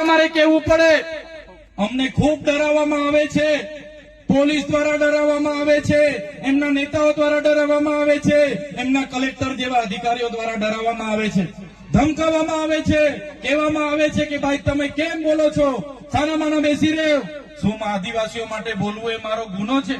તમારે કેવું પડે? અમને ખૂબ ડરાવવામાં આવે છે. પોલીસ દ્વારા ડરાવવામાં આવે છે. એમના નેતાઓ દ્વારા ડરાવવામાં આવે છે. એમના કલેક્ટર જેવા અધિકારીઓ દ્વારા ડરાવવામાં આવે છે. ધમકાવવામાં આવે છે. કહેવામાં આવે છે કે ભાઈ, તમે કેમ બોલો છો? સાના માના બેસી રહ્યો. શું આદિવાસીઓ માટે બોલવું એ મારો ગુનો છે?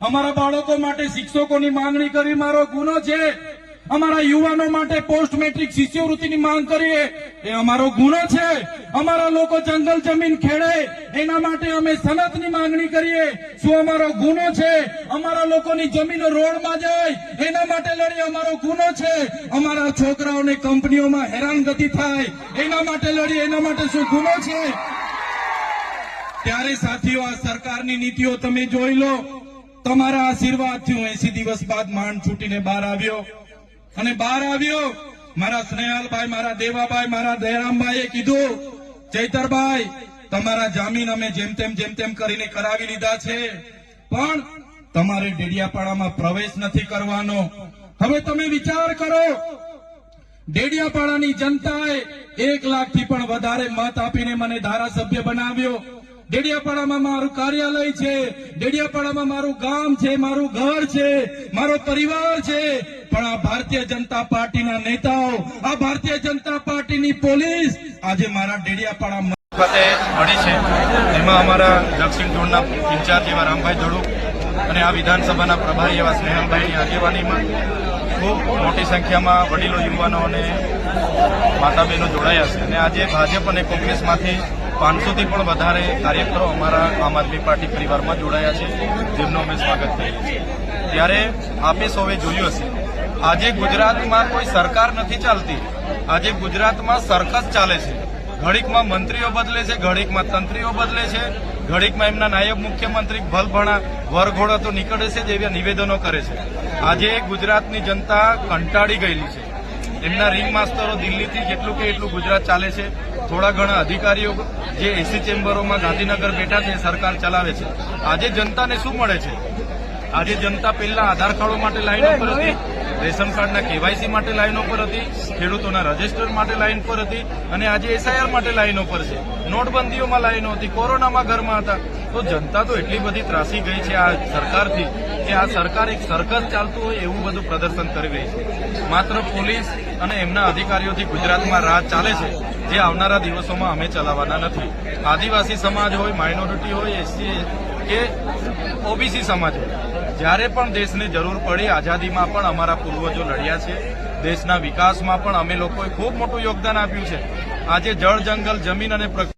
અમારા બાળકો માટે શિક્ષકોની માંગણી કરવી મારો ગુનો છે? અમારા યુવાનો માટે પોસ્ટ મેટ્રિક શિષ્યવૃત્તિની માંગ કરીએ. એ અમારો ગુનો છે. અમારા લોકો જંગલ જમીન ખેડે. એના માટે અમે સનતની માંગણી કરીએ. શું અમારો ગુનો છે? અમારા લોકોની જમીન રોડમાં જાય. એના માટે લડીએ અમારો ગુનો છે. અમારા છોકરાઓને કંપનીઓમાં હેરાનગતિ થાય. એના માટે લડીએ એના માટે શું ગુનો છે? ત્યારે સાથીઓ, આ સરકારની નીતિઓ તમે જોઈ લો. તમારા આશીર્વાદથી હું એસી દિવસ બાદ માંડ છૂટીને બહાર આવ્યો. અને બહાર આવ્યો. મારા સ્નેહાલભાઈ, મારા દેવાભાઈ, મારા દયારામભાઈએ કીધું, ચૈતરભાઈ, તમારા જામીન અમે જેમ તેમ જેમ તેમ કરીને કરાવી લીધા છે. પણ તમારે ડેડિયાપાડામાં પ્રવેશ નથી કરવાનો. હવે તમે વિચાર કરો, ડેડિયાપાડાની જનતાએ એક લાખથી પણ વધારે મત આપીને મને ધારાસભ્ય બનાવ્યો. ડેડિયાપાડામાં મારું કાર્યાલય છે, ડેડિયાપાડામાં મારું ગામ છે, મારું ઘર છે, મારો પરિવાર છે. પણ આ ભારતીય જનતા પાર્ટીના નેતાઓ, આ ભારતીય જનતા પાર્ટીની પોલીસ આજે મારા ડેડિયાપાડા ખાતે મળી છે. એમાં અમારા દક્ષિણ ઝોનના ઇન્ચાર્જ એવા રામભાઈ ધડુ અને આ વિધાનસભાના પ્રભારી એવા સ્નેહલભાઈની આગેવાનીમાં ખૂબ મોટી સંખ્યામાં વડીલો, યુવાનો અને માતા બહેનો જોડાયા છે. અને આજે ભાજપ અને કોંગ્રેસમાંથી પાંચસોથી પણ વધારે કાર્યકરો અમારા આમ આદમી પાર્ટી પરિવારમાં જોડાયા છે. જેમનું અમે સ્વાગત કરીએ છીએ. ત્યારે આપે સૌએ જોયું હશે આજે ગુજરાતમાં કોઈ સરકાર નથી ચાલતી. આજે ગુજરાતમાં સરકસ ચાલે છે. ઘડીકમાં મંત્રીઓ બદલે છે, ઘડીકમાં તંત્રીઓ બદલે છે, ઘડીકમાં એમના નાયબ મુખ્યમંત્રી ભલભણા વરઘોડો તો નીકળે છે જેવા નિવેદનો કરે છે. આજે ગુજરાતની જનતા કંટાળી ગયેલી છે. એમના રિંગ માસ્તરો દિલ્હીથી જેટલું કે એટલું ગુજરાત ચાલે છે. થોડા ઘણા અધિકારીઓ જે એસી ચેમ્બરોમાં ગાંધીનગર બેઠા છે સરકાર ચલાવે છે. આજે જનતાને શું મળે છે? આજે જનતા પહેલા આધાર કાર્ડો માટે લાઈનો પર હતી રેશન કાર્ડના કેવાયસી માટે લાઈનો પર હતી ખેડૂતોના રજિસ્ટર માટે લાઈન પર હતી અને આજે એસઆઈઆર માટે લાઈનો પર છે. નોટબંધીઓમાં લાઈનો હતી કોરોનામાં ઘરમાં હતા. તો જનતા તો એટલી બધી ત્રાસી ગઈ છે આ સરકારથી કે આ સરકાર એક સરકસ ચાલતું હોય એવું બધું પ્રદર્શન કરી રહી છે. માત્ર પોલીસ અને એમના અધિકારીઓથી ગુજરાતમાં રાજ ચાલે છે જે આવનારા દિવસોમાં અમે ચલાવવાના નથી. આદિવાસી સમાજ હોય માઇનોરિટી હોય એસસી કે ઓબીસી સમાજ. જ્યારે પણ દેશને જરૂર પડી આઝાદીમાં પણ અમારા પૂર્વજો લડ્યા છે. દેશના વિકાસમાં પણ અમે લોકોએ ખૂબ મોટું યોગદાન આપ્યું છે. આજે જળ, જંગલ, જમીન અને